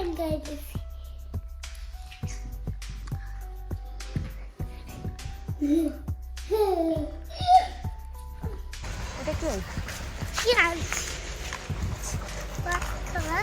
এটা কি Yes. What color?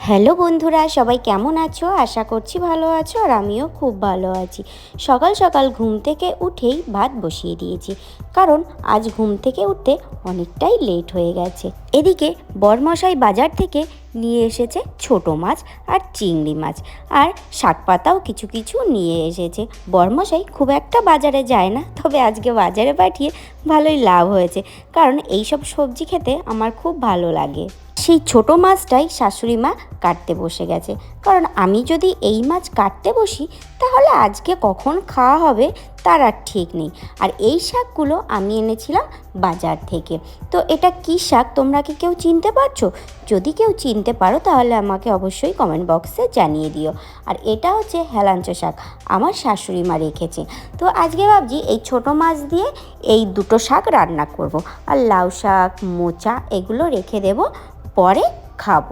Hello বন্ধুরা, সবাই কেমন আছো আশা করছি ভালো আছো আর আমিও খুব ভালো আছি সকাল সকাল ঘুম থেকে উঠেই ভাত বসিয়ে দিয়েছি কারণ আজ ঘুম থেকে উঠতে অনেকটাই লেট হয়ে গেছে। এদিকে বরমশাই বাজার থেকে নিয়ে এসেছে ছোট মাছ আর চিংড়ি মাছ আর শাক পাতাও কিছু কিছু নিয়ে এসেছে। বরমশাই খুব একটা বাজারে যায় না, তবে আজকে বাজারে পাঠিয়ে ভালোই লাভ হয়েছে, কারণ এইসব সবজি খেতে আমার খুব ভালো লাগে। সেই ছোট মাছটাই শাশুড়ি মা কাটতে বসে গেছে, কারণ আমি যদি এই মাছ কাটতে বসি, তাহলে আজকে কখন খাওয়া হবে তার আর ঠিক নেই। আর এই শাকগুলো আমি এনেছিলাম বাজার থেকে। তো এটা কি শাক? তোমরা কি কেউ চিনতে পারছ? যদি কেউ চিনতে পারো, তাহলে আমাকে অবশ্যই কমেন্ট বক্সে জানিয়ে দিও। আর এটা হচ্ছে হেলাঞ্চ শাক। আমার শাশুড়ি মা রেখেছে। তো আজকে ভাবছি এই ছোট মাছ দিয়ে এই দুটো শাক রান্না করব। আর লাউ শাক, মোচা, এগুলো রেখে দেবো। পরে খাব।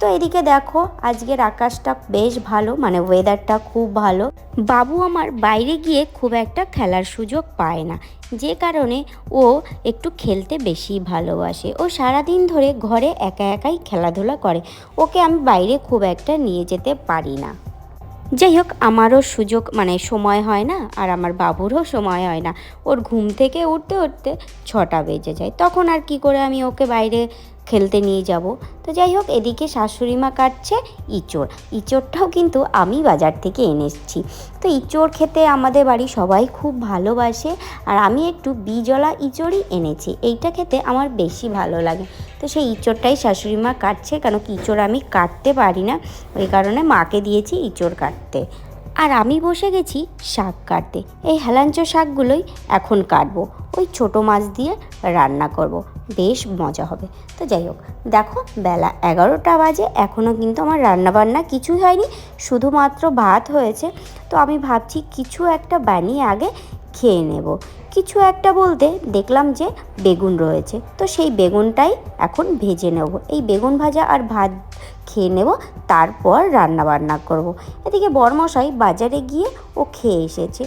তো এদিকে দেখো, আজকের আকাশটা বেশ ভালো মানে ওয়েদারটা খুব ভালো। বাবু আমার বাইরে গিয়ে খুব একটা খেলার সুযোগ পায় না, যে কারণে ও একটু খেলতে বেশি ভালোবাসে। ও সারাদিন ধরে ঘরে একা একাই খেলাধুলা করে, ওকে আমি বাইরে খুব একটা নিয়ে যেতে পারি না। যাই হোক, আমারও সুযোগ মানে সময় হয় না, আর আমার বাবুরও সময় হয় না। ওর ঘুম থেকে উঠতে উঠতে ছটা বেজে যায়। তখন আর কি করে আমি ওকে বাইরে খেলতে নিয়ে যাব। তো যাই হোক, এদিকে শাশুড়ি মা কাটছে ইঁচড়। ইঁচড়টাও কিন্তু আমি বাজার থেকে এনেছি। তো ইঁচড় খেতে আমাদের বাড়ি সবাই খুব ভালোবাসে আর আমি একটু বিজলা ইঁচড়ই এনেছি। এইটা খেতে আমার বেশি ভালো লাগে। তো সেই ইঁচড়টাই শাশুড়ি মা কাটছে কারণ ইঁচড় আমি কাটতে পারি না। ওই কারণে মাকে দিয়েছি ইঁচড় কাটতে। আর আমি বসে গেছি শাক কাটতে। এই হেলাঞ্চ শাকগুলোই এখন কাটবো। ওই ছোট মাছ দিয়ে রান্না করব। বেশ মজা হবে। তো যাই হোক, দেখো বেলা এগারোটা বাজে এখনও কিন্তু আমার রান্নাবান্না কিছুই হয়নি, শুধুমাত্র ভাত হয়েছে। তো আমি ভাবছি কিছু একটা বানিয়ে আগে খেয়ে নেব। কিছু একটা বলতে দেখলাম যে বেগুন রয়েছে। তো সেই বেগুনটাই এখন ভেজে নেব। এই বেগুন ভাজা আর ভাত খেয়ে নেব, তারপর রান্না বান্না করব। এদিকে বরমশাই বাজারে গিয়ে ও খেয়ে এসেছে।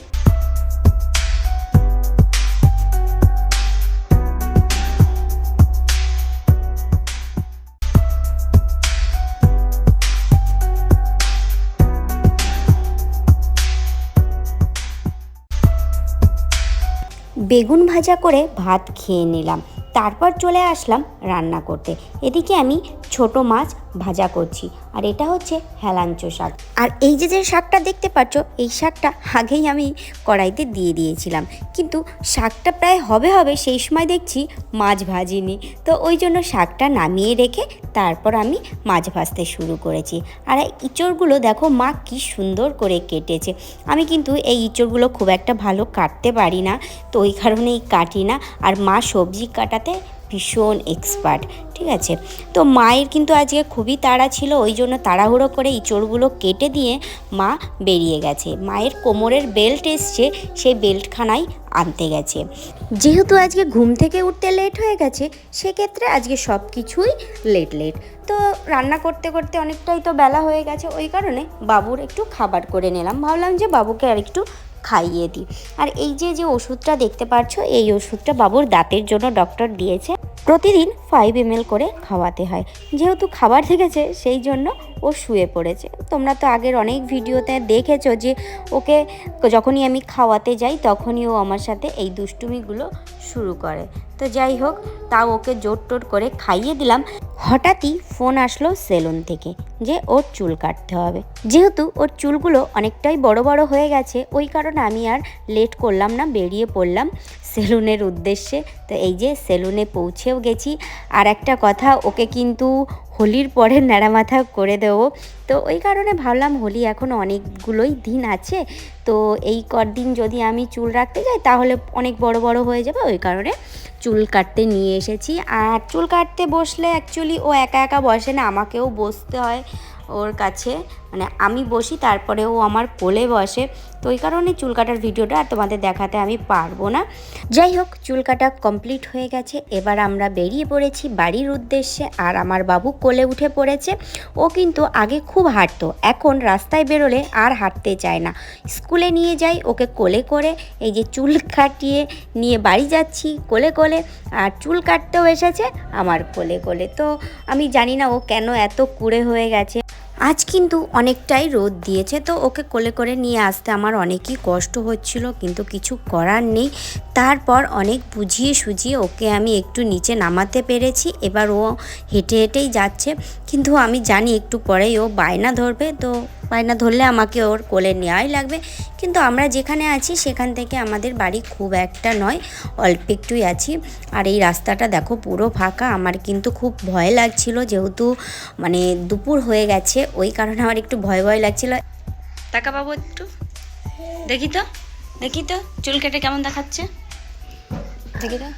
বেগুন ভাজা করে ভাত খেয়ে নিলাম। তারপর চলে আসলাম রান্না করতে। এদিকে আমি ছোট মাছ ভাজা করছি। আর এটা হচ্ছে হেলাঞ্চো শাক। আর এই যে যে শাকটা দেখতে পাচ্ছ, এই শাকটা আগেই আমি কড়াইতে দিয়ে দিয়েছিলাম। কিন্তু শাকটা প্রায় হবে হবে সেই সময় দেখছি মাছ ভাজিনি। তো ওই জন্য শাকটা নামিয়ে রেখে তারপর আমি মাছ ভাজতে শুরু করেছি। আর এই ইঁচড়গুলো দেখো, মা কি সুন্দর করে কেটেছে। আমি কিন্তু এই ইঁচড়গুলো খুব একটা ভালো কাটতে পারি না। তো ওই কারণেই কাটি না। আর মা সবজি কাটাতে ভীষণ এক্সপার্ট ঠিক আছে? তো মায়ের কিন্তু আজকে খুবই তাড়া ছিল, ওই জন্য তাড়াহুড়ো করে ইঁচড়গুলো কেটে দিয়ে মা বেরিয়ে গেছে। মায়ের কোমরের বেল্ট এসছে সেই বেল্টখানাই আনতে গেছে। যেহেতু আজকে ঘুম থেকে উঠতে লেট হয়ে গেছে, সেক্ষেত্রে আজকে সব কিছুই লেট লেট তো রান্না করতে করতে অনেকটাই তো বেলা হয়ে গেছে, ওই কারণে বাবুর একটু খাবার করে নিলাম। ভাবলাম যে বাবুকে আর একটু খাইয়ে দিই। আর এই যে যে ওষুধটা দেখতে পাচ্ছ, এই ওষুধটা বাবুর দাঁতের জন্য ডক্টর দিয়েছে। প্রতিদিন ফাইভ এম করে খাওয়াতে হয়। যেহেতু খাবার থেকেছে, সেই জন্য ও শুয়ে পড়েছে। তোমরা তো আগের অনেক ভিডিওতে দেখেছ যে, ওকে যখনই আমি খাওয়াতে যাই, তখনই ও আমার সাথে এই দুষ্টুমিগুলো শুরু করে। তো যাই হোক, তাও ওকে জোর টোর করে খাইয়ে দিলাম। হঠাৎই ফোন আসলো সেলুন থেকে যে ওর চুল কাটতে হবে। যেহেতু ওর চুলগুলো অনেকটাই বড় বড় হয়ে গেছে, ওই কারণে আমি আর লেট করলাম না, বেরিয়ে পড়লাম সেলুনের উদ্দেশ্যে। তো এই যে সেলুনে পৌঁছেও গেছি। আর একটা কথা, ওকে কিন্তু হোলির পরে ন্যাড়া মাথা করে দেবো। তো ওই কারণে ভাবলাম হোলি এখন অনেকগুলোই দিন আছে। তো এই কদিন যদি আমি চুল রাখতে যাই, তাহলে অনেক বড় বড় হয়ে যাবে। ওই কারণে চুল কাটতে নিয়ে এসেছি। আর চুল কাটতে বসলে অ্যাকচুয়ালি ও একা একা বসে না, আমাকেও বসতে হয় ওর কাছে। মানে আমি বসি তারপরে ও আমার কোলে বসে। তো ওই কারণে চুল কাটার ভিডিওটা আর তোমাদের দেখাতে আমি পারব না। যাই হোক, চুল কাটা কমপ্লিট হয়ে গেছে। এবার আমরা বেরিয়ে পড়েছি বাড়ির উদ্দেশ্যে আর আমার বাবু কোলে উঠে পড়েছে। ও কিন্তু আগে খুব হাঁটতো, এখন রাস্তায় বেরোলে আর হাঁটতে চায় না। স্কুলে নিয়ে যাই, ওকে কোলে করে এই যে চুল কাটিয়ে নিয়ে বাড়ি যাচ্ছি কোলে কোলে। আর চুল কাটতেও এসেছে আমার কোলে কোলে। তো আমি জানি না ও কেন এত কুড়ে হয়ে গেছে। আজ কিন্তু অনেকটাই রোদ দিয়েছে, তো ওকে কোলে করে নিয়ে আসতে আমার অনেকই কষ্ট হচ্ছিল, কিন্তু কিছু করার নেই। তারপর অনেক বুঝিয়ে সুঝিয়ে ওকে আমি একটু নিচে নামাতে পেরেছি, এবার ও হেঁটে হেঁটেই যাচ্ছে। কিন্তু আমি জানি একটু পরেই ও বায়না ধরবে, তো বায়না ধরলে আমাকে ওর কোলে নেওয়াই লাগবে। কিন্তু আমরা যেখানে আছি, সেখান থেকে আমাদের বাড়ি খুব একটা নয়, অল্প একটুই আছি। আর এই রাস্তাটা দেখো পুরো ফাঁকা, আমার কিন্তু খুব ভয় লাগছিল যেহেতু মানে দুপুর হয়ে গেছে, ওই কারণে আমার একটু ভয় ভয় লাগছিল। টাকা পাবো একটু, দেখি তো দেখি তো, চুল কেটে কেমন দেখাচ্ছে? দেখি তো।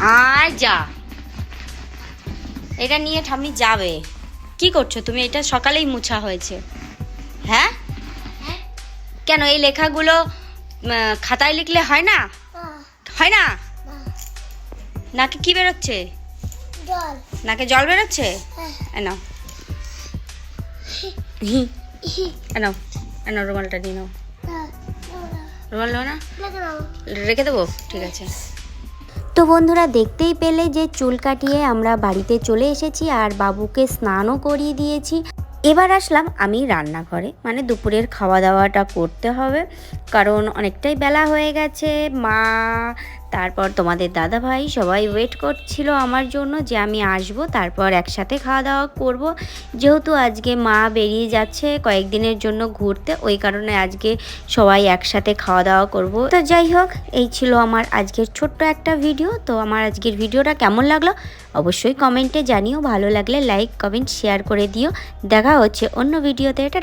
আয় যা, এটা নিয়ে ঠাম্মি যাবে। কি করছ? তুমি এটা সকালেই মুছা হয়েছে। হ্যাঁ? হ্যাঁ। কেন এই লেখাগুলো খাতায় লিখলে হয় না? হয় না? নাকে কি বেরোচ্ছে? জল। নাকে জল বেরোচ্ছে? হ্যাঁ। এনাও এনাও এনাও রুমালটা নিয়ে নাও। হ্যাঁ, রুমাল নাও না? রেখে দেবো? ঠিক আছে। তো বন্ধুরা দেখতেই পেলে যে চুল কাটিয়ে আমরা বাড়িতে চলে এসেছি আর বাবুকে স্নানও করিয়ে দিয়েছি। এবার আসলাম আমি রান্নাঘরে মানে দুপুরের খাওয়া দাওয়াটা করতে হবে। কারণ অনেকটাই বেলা হয়ে গেছে, মা তারপর তোমাদের দাদা ভাই সবাই ওয়েট করছিল আমার জন্য যে আমি আসব, তারপর একসাথে খাওয়া দাওয়া করব। যেহেতু আজকে মা বেরিয়ে যাচ্ছে কয়েকদিনের জন্য ঘুরতে, ওই কারণে আজকে সবাই একসাথে খাওয়া দাওয়া করব। তো যাই হোক, এই ছিল আমার আজকের ছোট্ট একটা ভিডিও তো আমার আজকের ভিডিওটা কেমন লাগল অবশ্যই কমেন্টে জানিও। ভালো লাগলে লাইক কমেন্ট শেয়ার করে দিও। দেখা হচ্ছে অন্য ভিডিওতে এটা